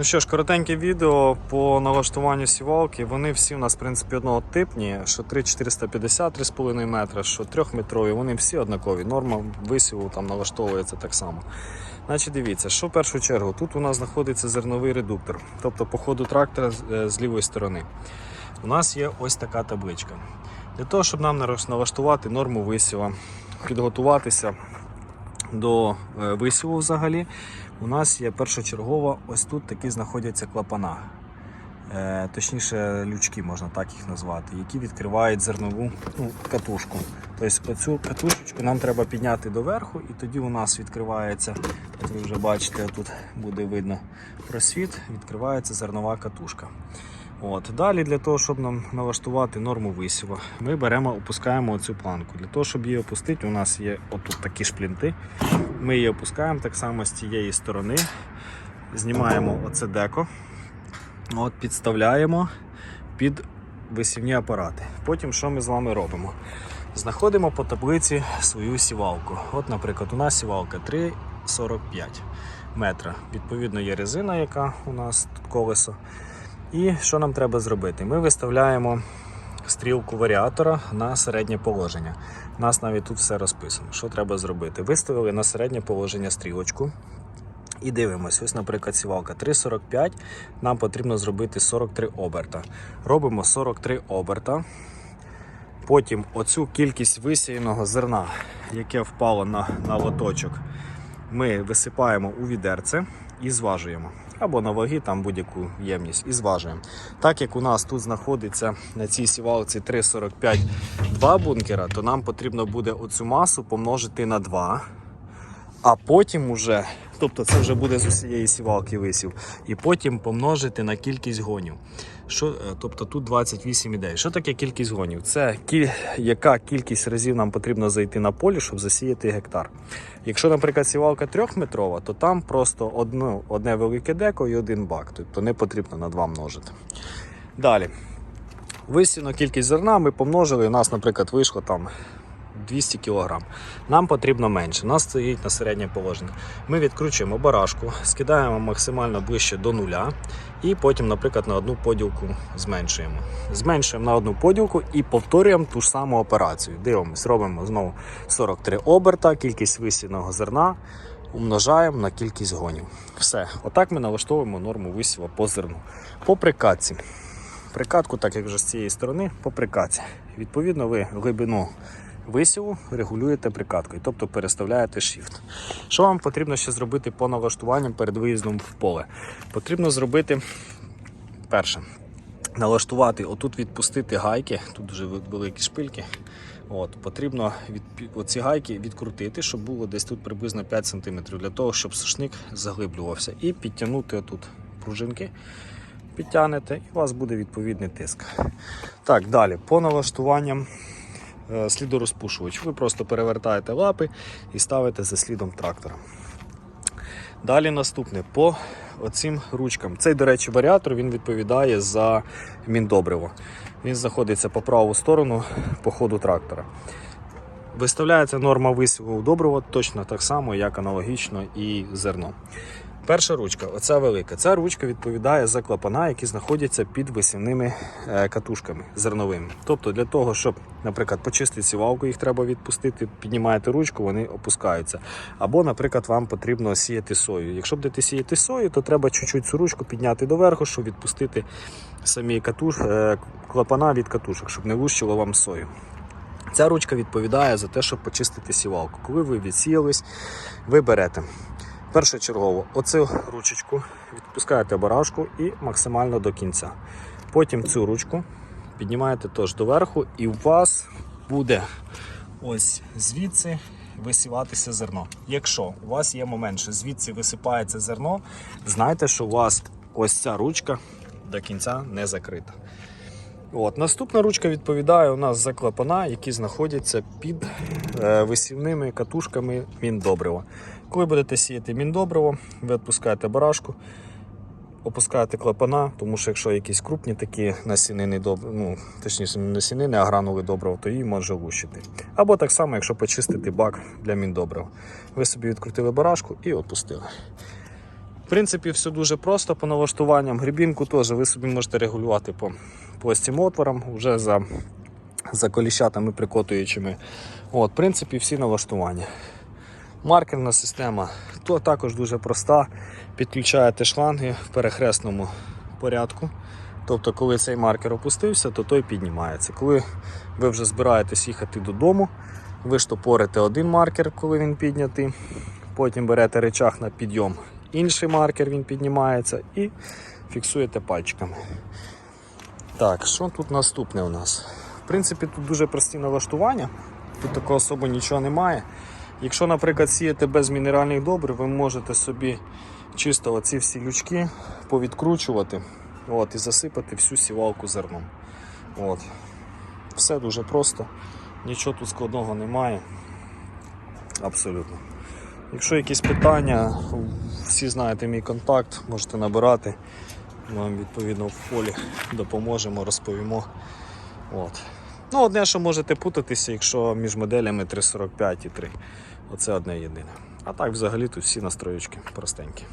Ну що ж, коротеньке відео по налаштуванню сівалки. Вони всі у нас, в принципі, однотипні, що 3,450 3,5 метра, що 3-метрові, вони всі однакові. Норма висіву там налаштовується так само. Значить, дивіться, що в першу чергу, тут у нас знаходиться зерновий редуктор, тобто по ходу трактора з- е, лівої сторони. У нас є ось така табличка. Для того, щоб нам налаштувати норму висіва, підготуватися до е, висіву взагалі, у нас є першочергово, ось тут такі знаходяться клапана. Е, точніше, лючки, можна так їх назвати, які відкривають зернову ну, катушку. Тобто цю катушечку нам треба підняти доверху, і тоді у нас відкривається, от ви вже бачите, тут буде видно просвіт, відкривається зернова катушка. От. Далі для того, щоб нам налаштувати норму висіву, ми беремо, опускаємо цю планку. Для того, щоб її опустити, у нас є отут такі шплінти. Ми її опускаємо так само з цієї сторони. Знімаємо оце деко, от, підставляємо під висівні апарати. Потім що ми з вами робимо? Знаходимо по таблиці свою сівалку. От, наприклад, у нас сівалка 3,45 метра. Відповідно, є резина, яка у нас тут колесо. І що нам треба зробити? Ми виставляємо стрілку варіатора на середнє положення. У нас навіть тут все розписано. Що треба зробити? Виставили на середнє положення стрілочку. І дивимося, ось, наприклад, сівалка 3,45. Нам потрібно зробити 43 оберта. Робимо 43 оберта. Потім оцю кількість висіяного зерна, яке впало на, на лоточок, ми висипаємо у відерце і зважуємо. Або на ваги, там будь-яку ємність, і зважуємо. Так як у нас тут знаходиться на цій сівалці 3,45 два бункера, то нам потрібно буде оцю масу помножити на 2. А потім уже, тобто це вже буде з усієї сівалки висів, і потім помножити на кількість гонів. Що, е, тобто тут 28 ідей. Що таке кількість гонів? Це кі, яка кількість разів нам потрібно зайти на полі, щоб засіяти гектар. Якщо, наприклад, сівалка трьохметрова, то там просто одно, одне велике деко і один бак. Тобто не потрібно на два множити. Далі. Висіяну кількість зерна ми помножили. У нас, наприклад, вийшло там 200 кг. Нам потрібно менше. Нас стоїть на середнє положення. Ми відкручуємо барашку, скидаємо максимально ближче до нуля, і потім, наприклад, на одну поділку зменшуємо. Зменшуємо на одну поділку і повторюємо ту ж саму операцію. Дивимось, робимо знову 43 оберта, кількість висіяного зерна. Умножаємо на кількість гонів. Все, отак ми налаштовуємо норму висіва по зерну. По прикатці. Прикатку, так як вже з цієї сторони, по прикатці. Відповідно, ви глибину висіву регулюєте прикаткою, тобто переставляєте shift. Що вам потрібно ще зробити по налаштуванням перед виїздом в поле? Потрібно зробити перше. Налаштувати, отут відпустити гайки, тут дуже великі шпильки. От, потрібно від, оці гайки відкрутити, щоб було десь тут приблизно 5 см, для того, щоб сушник заглиблювався. І підтягнути отут пружинки, підтягнете, і у вас буде відповідний тиск. Так, далі, по налаштуванням слідорозпушувач. Ви просто перевертаєте лапи і ставите за слідом трактора. Далі наступне по оцим ручкам. Цей, до речі, варіатор він відповідає за міндобриво. Він знаходиться по праву сторону по ходу трактора. Виставляється норма висіву добрива точно так само, як аналогічно і зерно. Перша ручка, оця велика. Ця ручка відповідає за клапана, які знаходяться під висівними е, катушками зерновими. Тобто для того, щоб, наприклад, почистити сівалку, їх треба відпустити, піднімаєте ручку, вони опускаються. Або, наприклад, вам потрібно сіяти сою. Якщо будете сіяти сою, то треба чуть-чуть цю ручку підняти доверху, щоб відпустити самі катуш, е, клапана від катушок, щоб не лущило вам сою. Ця ручка відповідає за те, щоб почистити сівалку. Коли ви відсіялись, ви берете першочергово оцю ручечку, відпускаєте барашку і максимально до кінця. Потім цю ручку піднімаєте теж доверху, і у вас буде ось звідси висіватися зерно. Якщо у вас є момент, що звідси висипається зерно, знайте, що у вас ось ця ручка до кінця не закрита. От, наступна ручка відповідає у нас за клапана, які знаходяться під е, висівними катушками міндобрива. Коли будете сіяти міндобриво, ви відпускаєте барашку, опускаєте клапана, тому що якщо якісь крупні такі насінини добрив, ну, точніше не насінини, а гранули добрива, то її може лущити. Або так само, якщо почистити бак для міндобрива. Ви собі відкрутили барашку і відпустили. принципі, все дуже просто по налаштуванням. Грібінку теж ви собі можете регулювати по, по цим отворам, вже за, за коліщатами прикотуючими. От, в принципі, всі налаштування. Маркерна система то також дуже проста. Підключаєте шланги в перехресному порядку. Тобто, коли цей маркер опустився, то той піднімається. Коли ви вже збираєтесь їхати додому, ви штопорите один маркер, коли він піднятий. Потім берете речах на підйом, інший маркер він піднімається і фіксуєте пальчиками. Так, що тут наступне у нас? В принципі, тут дуже прості налаштування. Тут такого особо нічого немає. Якщо, наприклад, сіяти без мінеральних добрив, ви можете собі чисто оці всі лючки повідкручувати от, і засипати всю сівалку зерном. От. Все дуже просто, нічого тут складного немає. Абсолютно. Якщо якісь питання, всі знаєте мій контакт, можете набирати. Ми вам відповідно в полі допоможемо, розповімо. От. Ну, одне, що можете путатися, якщо між моделями 345 і 3. Оце одне єдине. А так взагалі тут всі настроєчки простенькі.